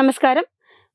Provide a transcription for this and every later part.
നമസ്കാരം.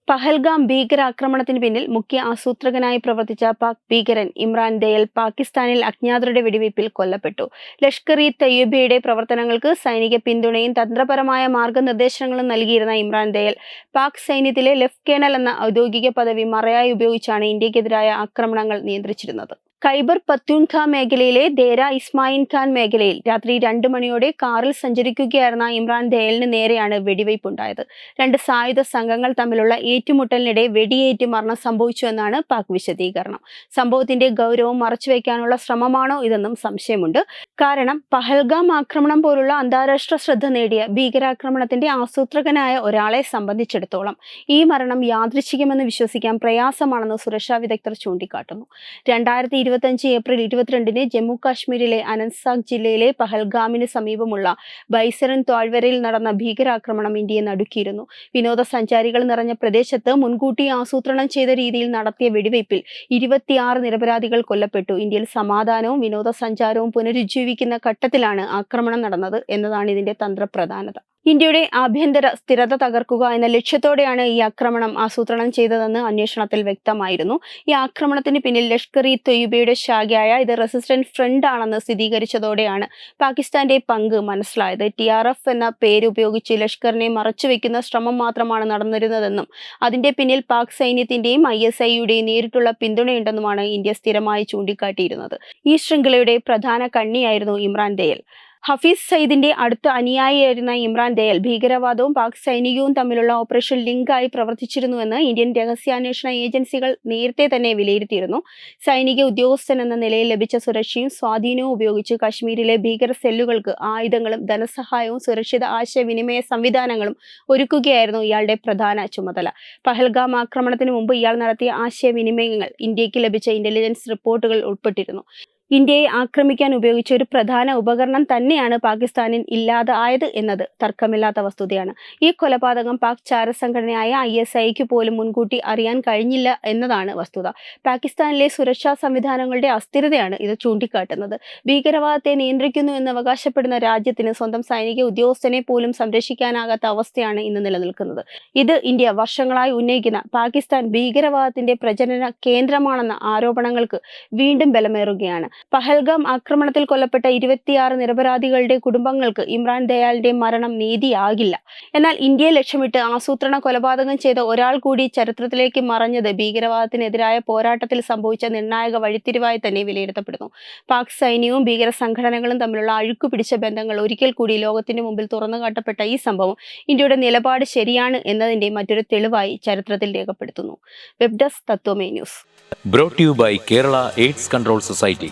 പഹൽഗാം ഭീകരാക്രമണത്തിന് പിന്നിൽ മുഖ്യ ആസൂത്രകനായി പ്രവർത്തിച്ച പാക് ഭീകരൻ ഇമ്രാൻ ദയൽ പാകിസ്ഥാനിൽ അജ്ഞാതരുടെ വെടിവയ്പിൽ കൊല്ലപ്പെട്ടു. ലഷ്കർ ഇ തയ്യബയുടെ പ്രവർത്തനങ്ങൾക്ക് സൈനിക പിന്തുണയും തന്ത്രപരമായ മാർഗനിർദ്ദേശങ്ങളും നൽകിയിരുന്ന ഇമ്രാൻ ദയൽ പാക് സൈന്യത്തിലെ ലെഫ്റ്റ് കേണൽ എന്ന ഔദ്യോഗിക പദവി മറയായി ഉപയോഗിച്ചാണ് ഇന്ത്യക്കെതിരായ ആക്രമണങ്ങൾ നിയന്ത്രിച്ചിരുന്നത്. ഖൈബർ പത്തുൻഖ മേഖലയിലെ ദേര ഇസ്മായിൻ ഖാൻ മേഖലയിൽ രാത്രി രണ്ട് മണിയോടെ കാറിൽ സഞ്ചരിക്കുകയായിരുന്ന ഇമ്രാൻ ദയലിന് നേരെയാണ് വെടിവയ്പുണ്ടായത്. രണ്ട് സായുധ സംഘങ്ങൾ തമ്മിലുള്ള ഏറ്റുമുട്ടലിനിടെ വെടിയേറ്റ് മരണം സംഭവിച്ചു എന്നാണ് പാക് വിശദീകരണം. സംഭവത്തിന്റെ ഗൗരവം മറച്ചുവെക്കാനുള്ള ശ്രമമാണോ ഇതെന്നും സംശയമുണ്ട്. കാരണം പഹൽഗാം ആക്രമണം പോലുള്ള അന്താരാഷ്ട്ര ശ്രദ്ധ നേടിയ ഭീകരാക്രമണത്തിന്റെ ആസൂത്രകനായ ഒരാളെ സംബന്ധിച്ചിടത്തോളം ഈ മരണം യാദൃശ്ചികമെന്ന് വിശ്വസിക്കാൻ പ്രയാസമാണെന്ന് സുരക്ഷാ വിദഗ്ധർ ചൂണ്ടിക്കാട്ടുന്നു. രണ്ടായിരത്തി ഇരുപത്തഞ്ച് ഏപ്രിൽ ഇരുപത്തിരണ്ടിന് ജമ്മു കാശ്മീരിലെ അനന്ത്സാഗ് ജില്ലയിലെ പഹൽഗാമിന് സമീപമുള്ള ബൈസരൻ താഴ്വരയിൽ നടന്ന ഭീകരാക്രമണം ഇന്ത്യയെ നടുക്കിയിരുന്നു. വിനോദസഞ്ചാരികൾ നിറഞ്ഞ പ്രദേശത്ത് മുൻകൂട്ടി ആസൂത്രണം ചെയ്ത രീതിയിൽ നടത്തിയ വെടിവയ്പിൽ ഇരുപത്തിയാറ് നിരപരാധികൾ കൊല്ലപ്പെട്ടു. ഇന്ത്യയിൽ സമാധാനവും വിനോദസഞ്ചാരവും പുനരുജ്ജീവിക്കുന്ന ഘട്ടത്തിലാണ് ആക്രമണം നടന്നത് എന്നതാണ് ഇതിന്റെ തന്ത്രപ്രധാനത. ഇന്ത്യയുടെ ആഭ്യന്തര സ്ഥിരത തകർക്കുക എന്ന ലക്ഷ്യത്തോടെയാണ് ഈ ആക്രമണം ആസൂത്രണം ചെയ്തതെന്ന് അന്വേഷണത്തിൽ വ്യക്തമായിരുന്നു. ഈ ആക്രമണത്തിന് പിന്നിൽ ലഷ്കർ ഇ തൊയ്യുബയുടെ ശാഖയായ ഇത് റെസിസ്റ്റന്റ് ഫ്രണ്ട് ആണെന്ന് സ്ഥിരീകരിച്ചതോടെയാണ് പാകിസ്ഥാന്റെ പങ്ക് മനസ്സിലായത്. ടി ആർ എഫ് എന്ന പേര് ഉപയോഗിച്ച് ലഷ്കറിനെ മറച്ചുവെക്കുന്ന ശ്രമം മാത്രമാണ് നടന്നിരുന്നതെന്നും അതിന്റെ പിന്നിൽ പാക് സൈന്യത്തിന്റെയും ഐ എസ് ഐയുടെയും നേരിട്ടുള്ള പിന്തുണയുണ്ടെന്നുമാണ് ഇന്ത്യ സ്ഥിരമായി ചൂണ്ടിക്കാട്ടിയിരുന്നത്. ഈ ശൃംഖലയുടെ പ്രധാന കണ്ണിയായിരുന്നു ഇമ്രാൻ ദയൽ ഹഫീസ് സയ്യിദിന്റെ അടുത്ത അനുയായിയായിരുന്ന ഇമ്രാൻ ദയൽ ഭീകരവാദവും പാക് സൈനികവും തമ്മിലുള്ള ഓപ്പറേഷൻ ലിങ്കായി പ്രവർത്തിച്ചിരുന്നുവെന്ന് ഇന്ത്യൻ രഹസ്യാന്വേഷണ ഏജൻസികൾ നേരത്തെ തന്നെ വിലയിരുത്തിയിരുന്നു. സൈനിക ഉദ്യോഗസ്ഥൻ എന്ന നിലയിൽ ലഭിച്ച സുരക്ഷയും സ്വാധീനവും ഉപയോഗിച്ച് കശ്മീരിലെ ഭീകര സെല്ലുകൾക്ക് ആയുധങ്ങളും ധനസഹായവും സുരക്ഷിത ആശയവിനിമയ സംവിധാനങ്ങളും ഒരുക്കുകയായിരുന്നു ഇയാളുടെ പ്രധാന ചുമതല. പഹൽഗാം ആക്രമണത്തിന് മുമ്പ് ഇയാൾ നടത്തിയ ആശയവിനിമയങ്ങൾ ഇന്ത്യയ്ക്ക് ലഭിച്ച ഇന്റലിജൻസ് റിപ്പോർട്ടുകൾ ഉൾപ്പെട്ടിരുന്നു. ഇന്ത്യയെ ആക്രമിക്കാൻ ഉപയോഗിച്ച ഒരു പ്രധാന ഉപകരണം തന്നെയാണ് പാകിസ്ഥാനിൽ ഇല്ലാതായത് എന്നത് തർക്കമില്ലാത്ത വസ്തുതയാണ്. ഈ കൊലപാതകം പാക് ചാരസംഘടനയായ ഐ എസ് ഐക്ക് പോലും മുൻകൂട്ടി അറിയാൻ കഴിഞ്ഞില്ല എന്നതാണ് വസ്തുത. പാകിസ്ഥാനിലെ സുരക്ഷാ സംവിധാനങ്ങളുടെ അസ്ഥിരതയാണ് ഇത് ചൂണ്ടിക്കാട്ടുന്നത്. ഭീകരവാദത്തെ നിയന്ത്രിക്കുന്നു എന്ന് അവകാശപ്പെടുന്ന രാജ്യത്തിന് സ്വന്തം സൈനിക ഉദ്യോഗസ്ഥനെ പോലും സംരക്ഷിക്കാനാകാത്ത അവസ്ഥയാണ് ഇന്ന് നിലനിൽക്കുന്നത്. ഇത് ഇന്ത്യ വർഷങ്ങളായി ഉന്നയിക്കുന്ന പാകിസ്ഥാൻ ഭീകരവാദത്തിന്റെ പ്രജനന കേന്ദ്രമാണെന്ന ആരോപണങ്ങൾക്ക് വീണ്ടും ബലമേറുകയാണ്. പഹൽഗാം ആക്രമണത്തിൽ കൊല്ലപ്പെട്ട ഇരുപത്തിയാറ് നിരപരാധികളുടെ കുടുംബങ്ങൾക്ക് ഇമ്രാൻ ദയാലിന്റെ മരണം നീതിയാകില്ല. എന്നാൽ ഇന്ത്യയെ ലക്ഷ്യമിട്ട് ആസൂത്രണ കൊലപാതകം ചെയ്ത ഒരാൾ കൂടി ചരിത്രത്തിലേക്ക് മറഞ്ഞത് ഭീകരവാദത്തിനെതിരായ പോരാട്ടത്തിൽ സംഭവിച്ച നിർണായക വഴിത്തിരിവായി തന്നെ വിലയിരുത്തപ്പെടുന്നു. പാക് സൈന്യവും ഭീകര സംഘടനകളും തമ്മിലുള്ള അഴുക്കു പിടിച്ച ബന്ധങ്ങൾ ഒരിക്കൽ കൂടി ലോകത്തിന് മുമ്പിൽ തുറന്നു കാട്ടപ്പെട്ട ഈ സംഭവം ഇന്ത്യയുടെ നിലപാട് ശരിയാണ് എന്നതിന്റെ മറ്റൊരു തെളിവായി ചരിത്രത്തിൽ രേഖപ്പെടുത്തുന്നു. Web desk തത്വമേ news. Brought you by Kerala AIDS control society